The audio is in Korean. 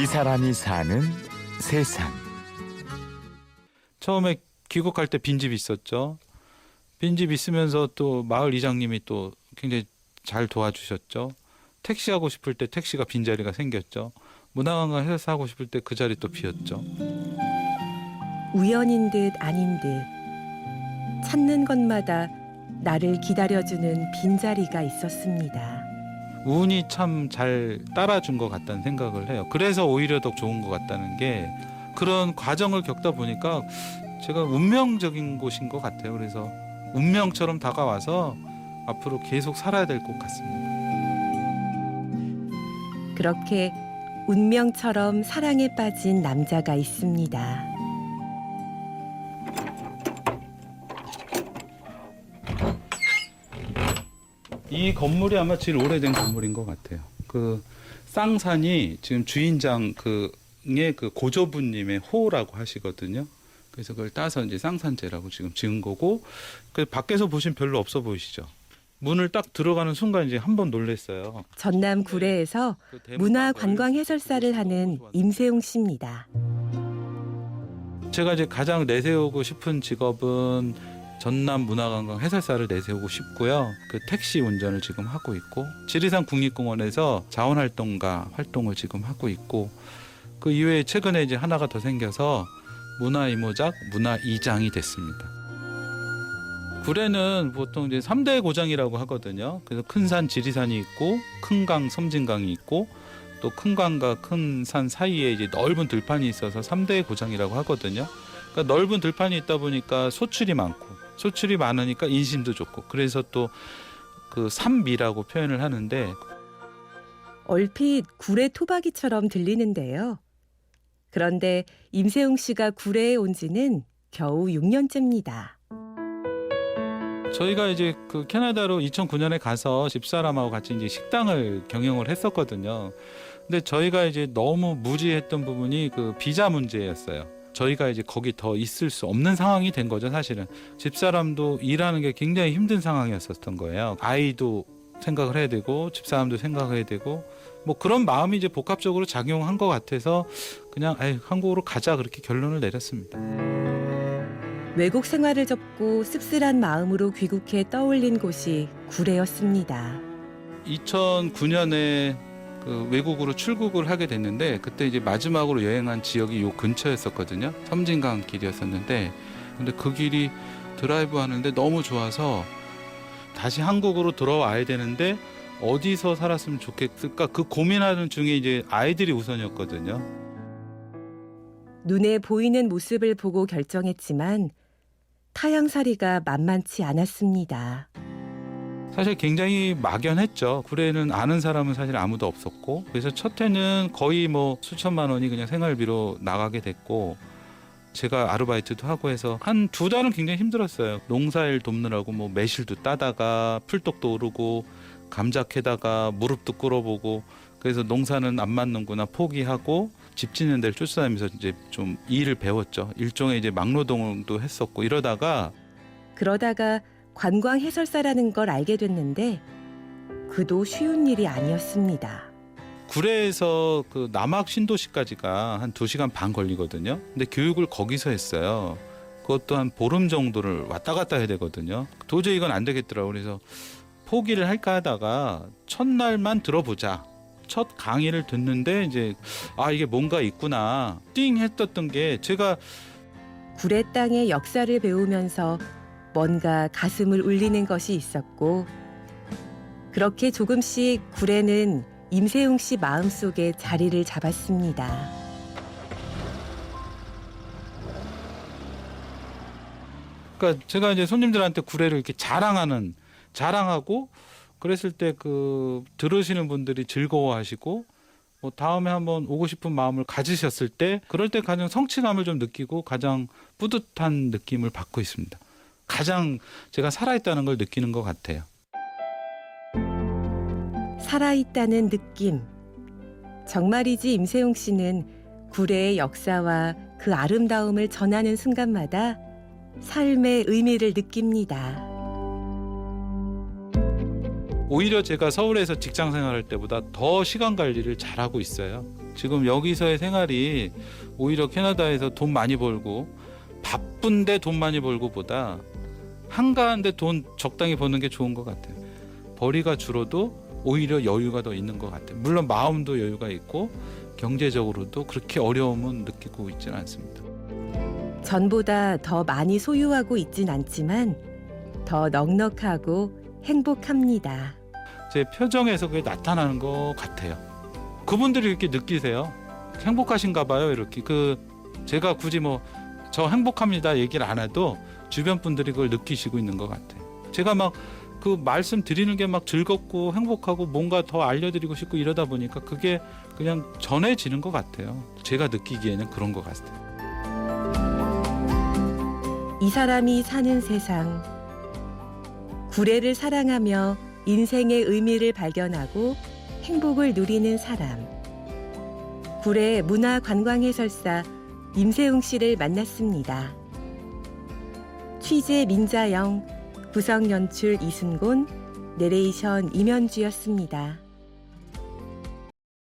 이 사람이 사는 세상. 처음에 귀국할 때 빈집 있었죠. 빈집 있으면서 또 마을 이장님이 또 굉장히 잘 도와주셨죠. 택시 하고 싶을 때 택시가 빈자리가 생겼죠. 문화관광 헬스 하고 싶을 때 그 자리 또 비었죠. 우연인 듯 아닌 듯 찾는 것마다 나를 기다려주는 빈자리가 있었습니다. 운이 참 잘 따라준 것 같다는 생각을 해요. 그래서 오히려 더 좋은 것 같다는 게 그런 과정을 겪다 보니까 제가 운명적인 곳인 것 같아요. 그래서 운명처럼 다가와서 앞으로 계속 살아야 될 것 같습니다. 그렇게 운명처럼 사랑에 빠진 남자가 있습니다. 이 건물이 아마 제일 오래된 건물인 것 같아요. 그 쌍산이 지금 주인장 그의 그 고조부님의 호라고 하시거든요. 그래서 그걸 따서 이제 쌍산제라고 지금 지은 거고 그 밖에서 보시면 별로 없어 보이시죠. 문을 딱 들어가는 순간 이제 한 번 놀랬어요. 전남 구례에서 그 문화 딱 관광 해설사를 하는. 임세용 씨입니다. 제가 이제 가장 내세우고 싶은 직업은 전남 문화관광 해설사를 내세우고 싶고요. 그 택시 운전을 지금 하고 있고 지리산 국립공원에서 자원활동가 활동을 지금 하고 있고 그 이외에 최근에 이제 하나가 더 생겨서 문화 이모작 문화 이장이 됐습니다. 구례는 보통 이제 3대 고장이라고 하거든요. 그래서 큰 산 지리산이 있고 큰 강 섬진강이 있고 또 큰 강과 큰 산 사이에 이제 넓은 들판이 있어서 3대 고장이라고 하거든요. 그러니까 넓은 들판이 있다 보니까 소출이 많고 소출이 많으니까 인심도 좋고 그래서 또그 산미라고 표현을 하는데 얼핏 구례 토박이처럼 들리는데요. 그런데 임세용 씨가 구례에 온 지는 겨우 6년째입니다. 저희가 이제 그 캐나다로 2009년에 가서 집사람하고 같이 이제 식당을 경영을 했었거든요. 근데 저희가 이제 너무 무지했던 부분이 그 비자 문제였어요. 저희가 이제 거기 더 있을 수 없는 상황이 된 거죠, 사실은. 집사람도 일하는 게 굉장히 힘든 상황이었었던 거예요. 아이도 생각을 해야 되고 집사람도 생각을 해야 되고 뭐 그런 마음이 이제 복합적으로 작용한 것 같아서 그냥 에이, 한국으로 가자 그렇게 결론을 내렸습니다. 외국 생활을 접고 씁쓸한 마음으로 귀국해 떠올린 곳이 구례였습니다. 2009년에 그 외국으로 출국을 하게 됐는데 그때 이제 마지막으로 여행한 지역이 요 근처였었거든요. 섬진강 길이었었는데 근데 그 길이 드라이브 하는데 너무 좋아서 다시 한국으로 들어와야 되는데 어디서 살았으면 좋겠을까 그 고민하는 중에 이제 아이들이 우선이었거든요. 눈에 보이는 모습을 보고 결정했지만 타향살이가 만만치 않았습니다. 사실 굉장히 막연했죠. 구례는 아는 사람은 사실 아무도 없었고 그래서 첫 해는 거의 뭐 수천만 원이 그냥 생활비로 나가게 됐고 제가 아르바이트도 하고 해서 한 두 달은 굉장히 힘들었어요. 농사일 돕느라고 뭐 매실도 따다가 풀떡도 오르고 감자 캐다가 무릎도 꿇어보고 그래서 농사는 안 맞는구나 포기하고 집 짓는 데를 쫓아다니면서 이제 좀 일을 배웠죠. 일종의 이제 막노동도 했었고 이러다가 그러다가 관광 해설사라는 걸 알게 됐는데 그도 쉬운 일이 아니었습니다. 구례에서 그 남학 신도시까지가 한 2시간 반 걸리거든요. 근데 교육을 거기서 했어요. 그것도 한 보름 정도를 왔다 갔다 해야 되거든요. 도저히 이건 안 되겠더라고요. 그래서 포기를 할까 하다가 첫날만 들어보자. 첫 강의를 듣는데 이제 아 이게 뭔가 있구나 띵 했었던 게 제가 구례 땅의 역사를 배우면서 뭔가 가슴을 울리는 것이 있었고 그렇게 조금씩 구례는 임세웅 씨 마음속에 자리를 잡았습니다. 그러니까 제가 이제 손님들한테 구례를 이렇게 자랑하는 자랑하고 그랬을 때 그 들으시는 분들이 즐거워하시고 뭐 다음에 한번 오고 싶은 마음을 가지셨을 때 그럴 때 가장 성취감을 좀 느끼고 가장 뿌듯한 느낌을 받고 있습니다. 가장 제가 살아있다는 걸 느끼는 것 같아요. 살아있다는 느낌. 정말이지 임세웅 씨는 구례의 역사와 그 아름다움을 전하는 순간마다 삶의 의미를 느낍니다. 오히려 제가 서울에서 직장 생활할 때보다 더 시간 관리를 잘하고 있어요. 지금 여기서의 생활이 오히려 캐나다에서 돈 많이 벌고 바쁜데 돈 많이 벌고보다 한가한데 돈 적당히 버는 게 좋은 것 같아요. 벌이가 줄어도 오히려 여유가 더 있는 것 같아요. 물론 마음도 여유가 있고 경제적으로도 그렇게 어려움은 느끼고 있지는 않습니다. 전보다 더 많이 소유하고 있진 않지만 더 넉넉하고 행복합니다. 제 표정에서 그게 나타나는 것 같아요. 그분들이 이렇게 느끼세요. 행복하신가 봐요. 이렇게 그 제가 굳이 뭐 저 행복합니다 얘기를 안 해도 주변 분들이 그걸 느끼시고 있는 것 같아요. 제가 막 그 말씀 드리는 게 막 즐겁고 행복하고 뭔가 더 알려드리고 싶고 이러다 보니까 그게 그냥 전해지는 것 같아요. 제가 느끼기에는 그런 것 같아요. 이 사람이 사는 세상. 구례를 사랑하며 인생의 의미를 발견하고 행복을 누리는 사람. 구례 문화관광해설사 임세웅 씨를 만났습니다. 취재 민자영, 구성 연출 이순곤, 내레이션 임현주였습니다.